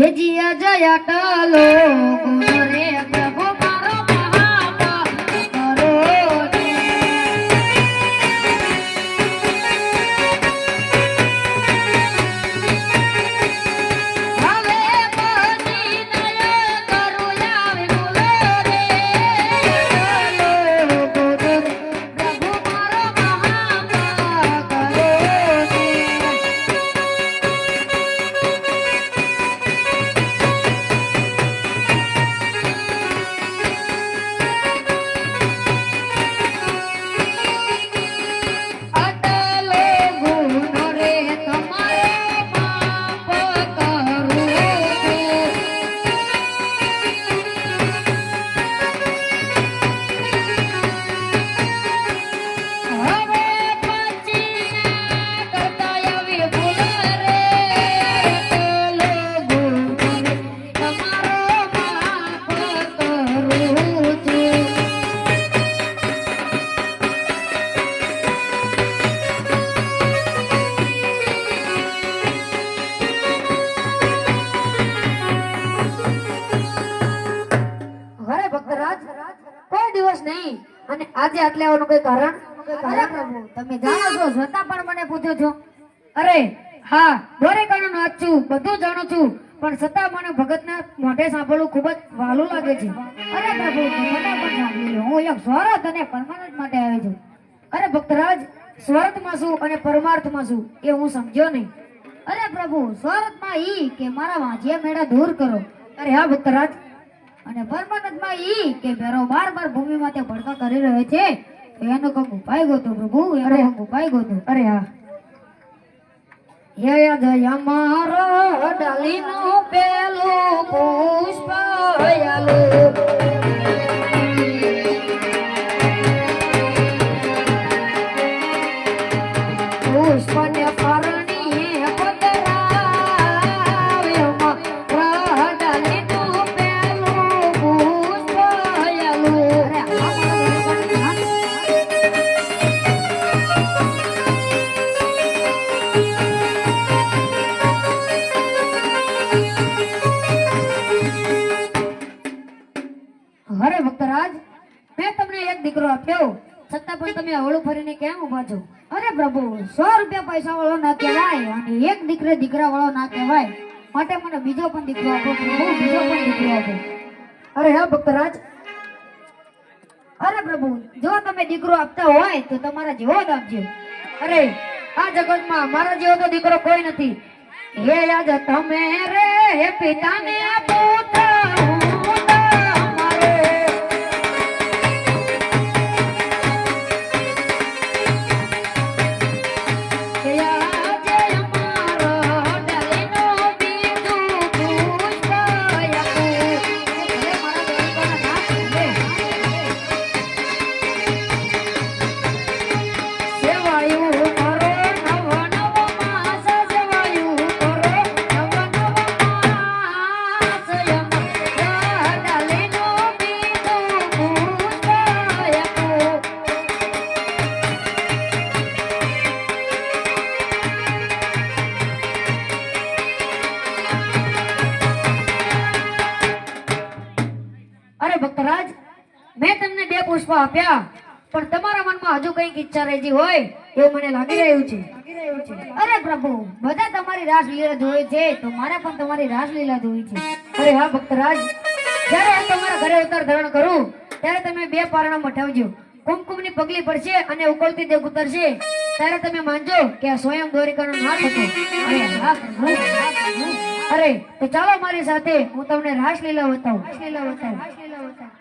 હે જીયા ટલો રે આજે આટલે આવવાનું કોઈ કારણ? તમે જાણો છો છતાં પણ મને પૂછો છો. અરે, હા, દોરે કારણે વાંચું બધું જાણું છું, પણ છતાં મને ભગતના મોઢે સાંભળવું ખૂબ જ વાલું લાગે છે. અરે પ્રભુ મને પણ સાંભળી હું એક સ્વરત અને પરમાનંદ માટે આવ્યો છું. અરે ભક્તરાજ સ્વર્થમાં શું અને પરમાર્થમાં શું એ હું સમજ્યો નહીં. અરે પ્રભુ સ્વર્થમાં ઈ કે મારા વાંજિયા મેળા દૂર કરો. અરે હા, ભક્તરાજ. અને પરમાનંદમાં ઈ કે ભેરો બાર બાર ભૂમિમાં તે ભડકા કરી રહ્યો છે તો એનો કંઈક ઉપાય ગોતો પ્રભુ એનો કંઈક ઉપાય ગોતો. અરે હા. હે જય મારો ડાલીનું પેલું પુષ્પ આલું દીકરો આપ્યો. છતાં પણ તમે અવળું ફરીને કેમ ઊભા છો? અરે પ્રભુ, સો રૂપિયા પૈસા વાળો ના કહેવાય અને એક દીકરે દીકરા વાળો ના કહેવાય. માટે મને બીજો પણ દીકરો આપો, પ્રભુ, બીજો પણ દીકરો આપો. અરે હા, ભક્તરાજ. અરે પ્રભુ, જો તમે દીકરો આપતા હોય તો તમારા જેવો જ આપજો. અરે, આ જગતમાં મારા જેવો તો દીકરો કોઈ નથી. હે યાદ તમે રે, હે પિતાને આપો પુષ્પ આપ્યા. પણ તમારા મનમાં હજુ કંઈક ઈચ્છા રહેતી હોય, એવું મને લાગી રહ્યું છે. અરે પ્રભુ, બધા તમારી રાસલીલા જોઈ છે, તો મારે પણ તમારી રાસલીલા જોઈ છે. અરે હા, ભક્તરાજ, જ્યારે હું તમારા ઘરે ઉતાર ધારણ કરું, ત્યારે તમે બે પારણા મઠાવજો. કુમકુમની પગલી પડશે અને ઉકળતી દેખ ઉતરશે. ત્યારે તમે માનજો કે આ સ્વયં દ્વારિકાનો નાથ હતો. અરે તો ચાલો મારી સાથે હું તમને રાસલીલા બતાવું રાસલીલા બતાવું. રાસલીલા બતાવું.